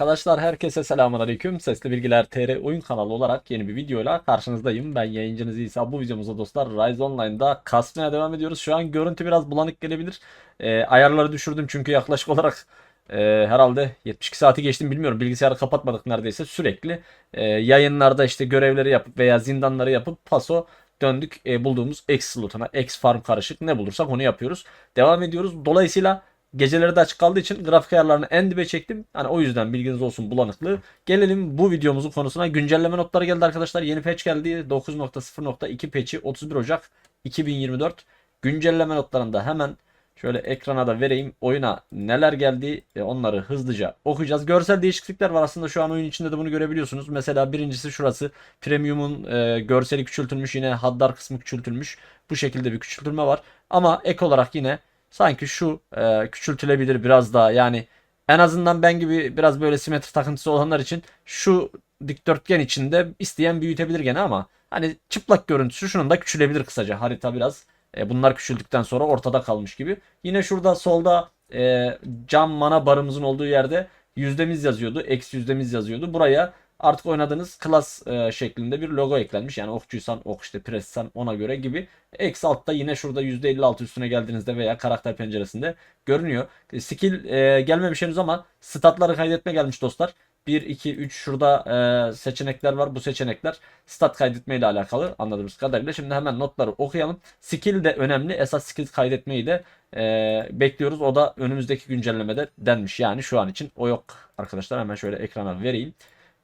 Arkadaşlar herkese selamünaleyküm. Sesli Bilgiler TR oyun kanalı olarak yeni bir videoyla karşınızdayım. Ben yayıncınız İsa. Bu videomuzda dostlar Rise Online'da kasmaya devam ediyoruz. Şu an görüntü biraz bulanık gelebilir. Ee, ayarları düşürdüm çünkü yaklaşık olarak e, herhalde 72 saati geçtim bilmiyorum. Bilgisayarı kapatmadık neredeyse sürekli. e, yayınlarda işte görevleri yapıp veya zindanları yapıp paso döndük e, bulduğumuz X slotuna. X farm karışık ne bulursak onu yapıyoruz. Devam ediyoruz. Dolayısıyla Geceleri de açık kaldığı için grafik ayarlarını en dibe çektim. Hani o yüzden bilginiz olsun bulanıklığı. Gelelim bu videomuzun konusuna. Güncelleme notları geldi arkadaşlar. Yeni patch geldi. 9.0.2 patch'i 31 Ocak 2024. Güncelleme notlarında hemen şöyle ekrana da vereyim. Oyuna neler geldi e, onları hızlıca okuyacağız. Görsel değişiklikler var aslında şu an oyun içinde de bunu görebiliyorsunuz. Mesela birincisi şurası. Premium'un e, görseli küçültülmüş. Yine haddar kısmı küçültülmüş. Bu şekilde bir küçültülme var. Ama ek olarak yine sanki şu e, küçültülebilir biraz daha. Yani en azından ben gibi biraz böyle simetri takıntısı olanlar için şu dikdörtgen içinde isteyen büyütebilir gene ama hani çıplak görüntüsü şunun da küçülebilir kısaca. Harita biraz e, bunlar küçüldükten sonra ortada kalmış gibi. Yine şurada solda e, cam mana barımızın olduğu yerde yüzdemiz yazıyordu. Eksi yüzdemiz yazıyordu. Buraya artık oynadığınız klas e, şeklinde bir logo eklenmiş. Yani okçuysan ok işte pressan ona göre gibi. Eksi altta yine şurada %56 üstüne geldiğinizde veya karakter penceresinde görünüyor. E, skill e, gelmemiş henüz ama statları kaydetme gelmiş dostlar. 1, 2, 3 şurada e, seçenekler var. Bu seçenekler stat kaydetme ile alakalı anladığımız kadarıyla. Şimdi hemen notları okuyalım. Skill de önemli. Esas skill kaydetmeyi de e, bekliyoruz. O da önümüzdeki güncellemede denmiş. Yani şu an için o yok arkadaşlar. Hemen şöyle ekrana vereyim.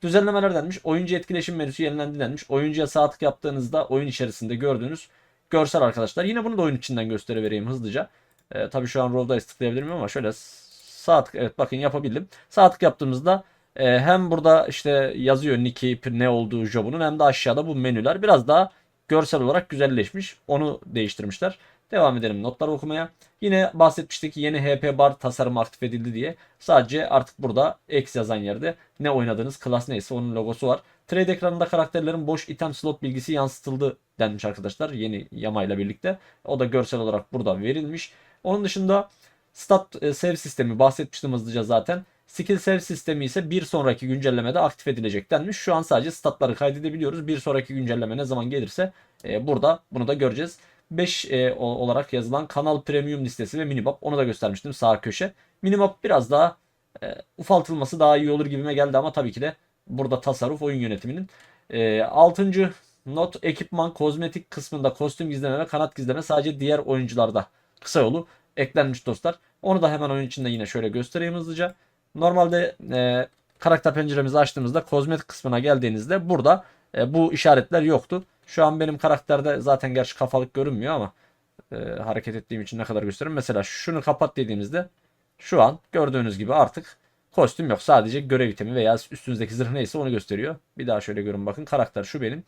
Düzenlemeler denmiş. Oyuncu etkileşim menüsü yenilendi denmiş. Oyuncuya sağ tık yaptığınızda oyun içerisinde gördüğünüz görsel arkadaşlar. Yine bunu da oyun içinden gösterevereyim hızlıca. E, tabii şu an Roll'da tıklayabilirim ama şöyle sağ tık evet bakın yapabildim. Sağ tık yaptığımızda e, hem burada işte yazıyor Nick'i ne olduğu jobunun hem de aşağıda bu menüler biraz daha görsel olarak güzelleşmiş. Onu değiştirmişler. Devam edelim notları okumaya. Yine bahsetmiştik yeni HP bar tasarımı aktif edildi diye. Sadece artık burada X yazan yerde ne oynadığınız klas neyse onun logosu var. Trade ekranında karakterlerin boş item slot bilgisi yansıtıldı denmiş arkadaşlar yeni yamayla birlikte. O da görsel olarak burada verilmiş. Onun dışında stat e, save sistemi bahsetmiştim hızlıca zaten. Skill save sistemi ise bir sonraki güncellemede aktif edilecek denmiş. Şu an sadece statları kaydedebiliyoruz. Bir sonraki güncelleme ne zaman gelirse e, burada bunu da göreceğiz. 5 e, olarak yazılan kanal premium listesi ve minimap onu da göstermiştim sağ köşe. Minimap biraz daha e, ufaltılması daha iyi olur gibime geldi ama tabii ki de burada tasarruf oyun yönetiminin. E, 6. not ekipman kozmetik kısmında kostüm gizleme ve kanat gizleme sadece diğer oyuncularda kısa yolu eklenmiş dostlar. Onu da hemen oyun içinde yine şöyle göstereyim hızlıca. Normalde e, karakter penceremizi açtığımızda kozmetik kısmına geldiğinizde burada e, bu işaretler yoktu. Şu an benim karakterde zaten gerçi kafalık görünmüyor ama e, hareket ettiğim için ne kadar gösteririm. Mesela şunu kapat dediğimizde şu an gördüğünüz gibi artık kostüm yok. Sadece görev itemi veya üstünüzdeki zırh neyse onu gösteriyor. Bir daha şöyle görün bakın karakter şu benim.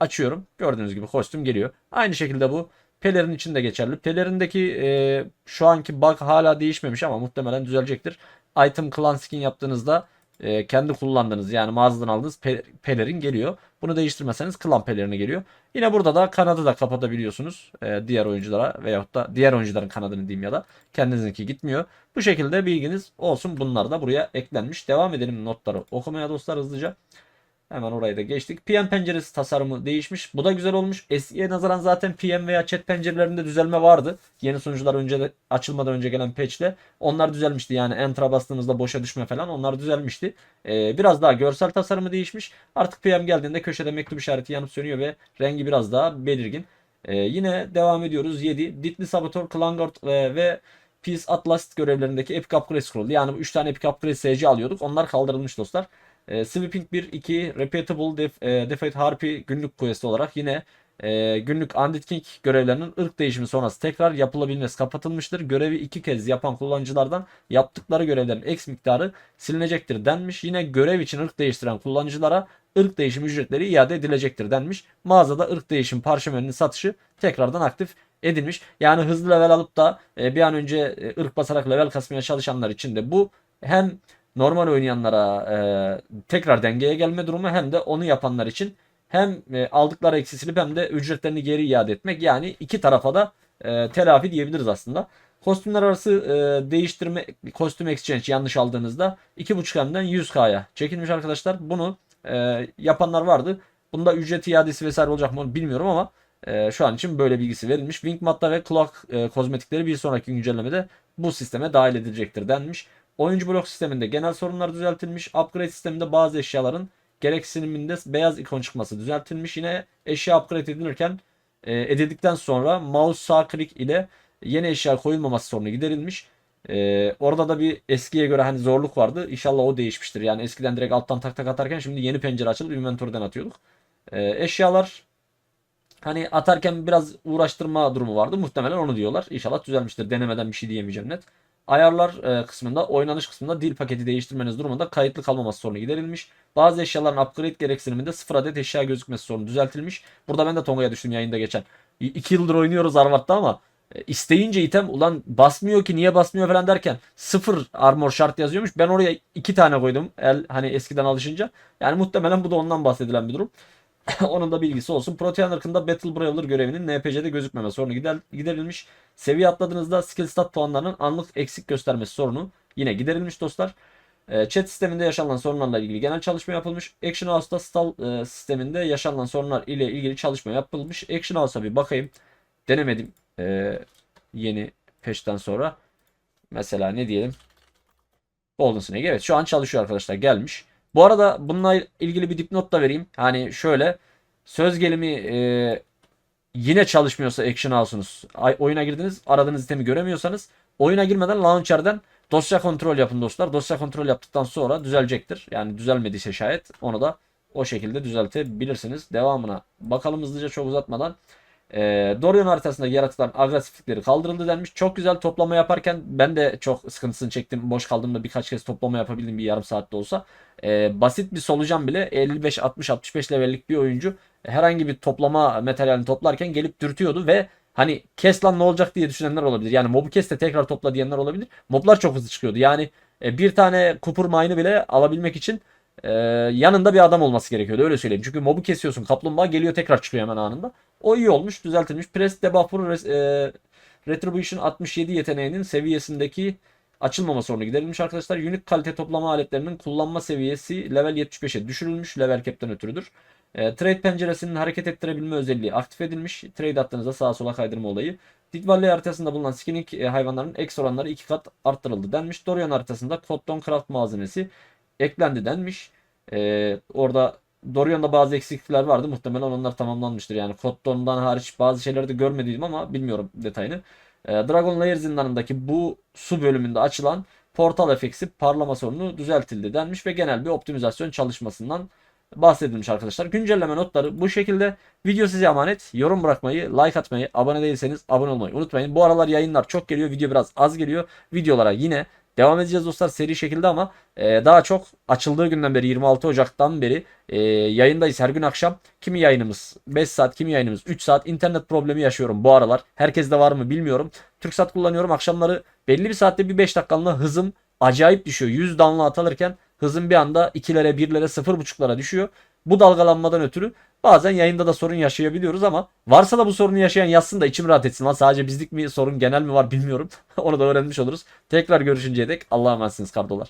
Açıyorum. Gördüğünüz gibi kostüm geliyor. Aynı şekilde bu Pelerin için de geçerli. Pelerindeki e, şu anki bug hala değişmemiş ama muhtemelen düzelecektir. Item clan skin yaptığınızda e, kendi kullandığınız yani mağazadan aldığınız pe pelerin geliyor. Bunu değiştirmezseniz klan pelerini geliyor. Yine burada da kanadı da kapatabiliyorsunuz e, diğer oyunculara veyahut da diğer oyuncuların kanadını diyeyim ya da kendinizinki gitmiyor. Bu şekilde bilginiz olsun. Bunlar da buraya eklenmiş. Devam edelim notları okumaya dostlar hızlıca. Hemen orayı da geçtik. PM penceresi tasarımı değişmiş. Bu da güzel olmuş. Eskiye nazaran zaten PM veya chat pencerelerinde düzelme vardı. Yeni sunucular önce de, açılmadan önce gelen patchle. Onlar düzelmişti. Yani enter'a bastığımızda boşa düşme falan onlar düzelmişti. Ee, biraz daha görsel tasarımı değişmiş. Artık PM geldiğinde köşede mektup işareti yanıp sönüyor ve rengi biraz daha belirgin. Ee, yine devam ediyoruz. 7. Ditli Saboteur, Klangord ve, ve Peace Atlas görevlerindeki Epic Upgrade Scroll. Yani bu 3 tane Epic Upgrade SC alıyorduk. Onlar kaldırılmış dostlar. E, Sweeping 1, 2, Repeatable Def, e, Defeat Harpy günlük quest olarak yine e, günlük Undead King görevlerinin ırk değişimi sonrası tekrar yapılabilmesi kapatılmıştır. Görevi iki kez yapan kullanıcılardan yaptıkları görevlerin X miktarı silinecektir denmiş. Yine görev için ırk değiştiren kullanıcılara ırk değişim ücretleri iade edilecektir denmiş. Mağazada ırk değişim parşömeninin satışı tekrardan aktif edilmiş. Yani hızlı level alıp da e, bir an önce e, ırk basarak level kasmaya çalışanlar için de bu hem normal oynayanlara e, tekrar dengeye gelme durumu hem de onu yapanlar için hem e, aldıkları eksi hem de ücretlerini geri iade etmek yani iki tarafa da e, telafi diyebiliriz aslında. Kostümler arası e, değiştirme kostüm exchange yanlış aldığınızda 2.5M'den 100K'ya çekilmiş arkadaşlar. Bunu e, yapanlar vardı. Bunda ücret iadesi vesaire olacak mı bilmiyorum ama e, şu an için böyle bilgisi verilmiş. Wingmat'ta ve Cloak e, kozmetikleri bir sonraki güncellemede bu sisteme dahil edilecektir denmiş. Oyuncu blok sisteminde genel sorunlar düzeltilmiş. Upgrade sisteminde bazı eşyaların gereksiniminde beyaz ikon çıkması düzeltilmiş. Yine eşya upgrade edilirken e, edildikten sonra mouse sağ klik ile yeni eşya koyulmaması sorunu giderilmiş. E, orada da bir eskiye göre hani zorluk vardı. İnşallah o değişmiştir. Yani eskiden direkt alttan tak tak atarken şimdi yeni pencere açılıp inventörden atıyorduk. E, eşyalar hani atarken biraz uğraştırma durumu vardı. Muhtemelen onu diyorlar. İnşallah düzelmiştir. Denemeden bir şey diyemeyeceğim net. Ayarlar e, kısmında, oynanış kısmında dil paketi değiştirmeniz durumunda kayıtlı kalmaması sorunu giderilmiş. Bazı eşyaların upgrade gereksiniminde 0 adet eşya gözükmesi sorunu düzeltilmiş. Burada ben de Tonga'ya düştüm yayında geçen. 2 yıldır oynuyoruz Arvat'ta ama e, isteyince item ulan basmıyor ki niye basmıyor falan derken 0 armor şart yazıyormuş. Ben oraya 2 tane koydum. El hani eskiden alışınca. Yani muhtemelen bu da ondan bahsedilen bir durum. Onun da bilgisi olsun. Protean ırkında Battle Brawler görevinin NPC'de gözükmeme sorunu gider, giderilmiş. Seviye atladığınızda skill stat puanlarının anlık eksik göstermesi sorunu yine giderilmiş dostlar. E, Chat sisteminde yaşanan sorunlarla ilgili genel çalışma yapılmış. Action House'da stall e, sisteminde yaşanan sorunlar ile ilgili çalışma yapılmış. Action House'a bir bakayım. Denemedim e, yeni peşten sonra. Mesela ne diyelim? Golden Snake. Evet şu an çalışıyor arkadaşlar gelmiş. Bu arada bununla ilgili bir dipnot da vereyim. Hani şöyle söz gelimi e, yine çalışmıyorsa Action House'unuz oyuna girdiniz aradığınız itemi göremiyorsanız oyuna girmeden launcher'den dosya kontrol yapın dostlar. Dosya kontrol yaptıktan sonra düzelecektir. Yani düzelmediyse şayet onu da o şekilde düzeltebilirsiniz. Devamına bakalım hızlıca çok uzatmadan. E, Dorian haritasında yaratılan agresiflikleri kaldırıldı denmiş. Çok güzel toplama yaparken ben de çok sıkıntısını çektim. Boş kaldığımda birkaç kez toplama yapabildim bir yarım saatte olsa. E, basit bir solucan bile 55 60 65 levellik bir oyuncu herhangi bir toplama materyalini toplarken gelip dürtüyordu ve hani kes lan ne olacak diye düşünenler olabilir. Yani mobu kes de tekrar topla diyenler olabilir. Moblar çok hızlı çıkıyordu. Yani e, bir tane kupur mine'ı bile alabilmek için e, yanında bir adam olması gerekiyordu öyle söyleyeyim. Çünkü mobu kesiyorsun kaplumbağa geliyor tekrar çıkıyor hemen anında. O iyi olmuş düzeltilmiş. Press debuff'un e, Retribution 67 yeteneğinin seviyesindeki açılmama sorunu giderilmiş arkadaşlar. Unique kalite toplama aletlerinin kullanma seviyesi level 75'e düşürülmüş. Level cap'ten ötürüdür. E, trade penceresinin hareket ettirebilme özelliği aktif edilmiş. Trade attığınızda sağa sola kaydırma olayı. Dit Valley haritasında bulunan skinning e, hayvanların X oranları 2 kat arttırıldı denmiş. Dorian haritasında Cotton Craft malzemesi eklendi denmiş. E, orada Dorian'da bazı eksiklikler vardı. Muhtemelen onlar tamamlanmıştır. Yani Cotton'dan hariç bazı şeyleri de görmediydim ama bilmiyorum detayını. E, Dragon Lair zindanındaki bu su bölümünde açılan portal efeksi parlama sorunu düzeltildi denmiş ve genel bir optimizasyon çalışmasından bahsedilmiş arkadaşlar. Güncelleme notları bu şekilde. Video size emanet. Yorum bırakmayı, like atmayı, abone değilseniz abone olmayı unutmayın. Bu aralar yayınlar çok geliyor. Video biraz az geliyor. Videolara yine devam edeceğiz dostlar seri şekilde ama e, daha çok açıldığı günden beri 26 Ocak'tan beri e, yayındayız her gün akşam. Kimi yayınımız 5 saat, kimi yayınımız 3 saat. İnternet problemi yaşıyorum bu aralar. Herkeste var mı bilmiyorum. TürkSat kullanıyorum. Akşamları belli bir saatte bir 5 dakikalığına hızım acayip düşüyor. 100 download alırken hızım bir anda 2'lere, 1'lere, 0.5'lara düşüyor. Bu dalgalanmadan ötürü bazen yayında da sorun yaşayabiliyoruz ama varsa da bu sorunu yaşayan yazsın da içim rahat etsin. Lan sadece bizlik mi sorun genel mi var bilmiyorum. Onu da öğrenmiş oluruz. Tekrar görüşünceye dek Allah'a emanetsiniz kardolar.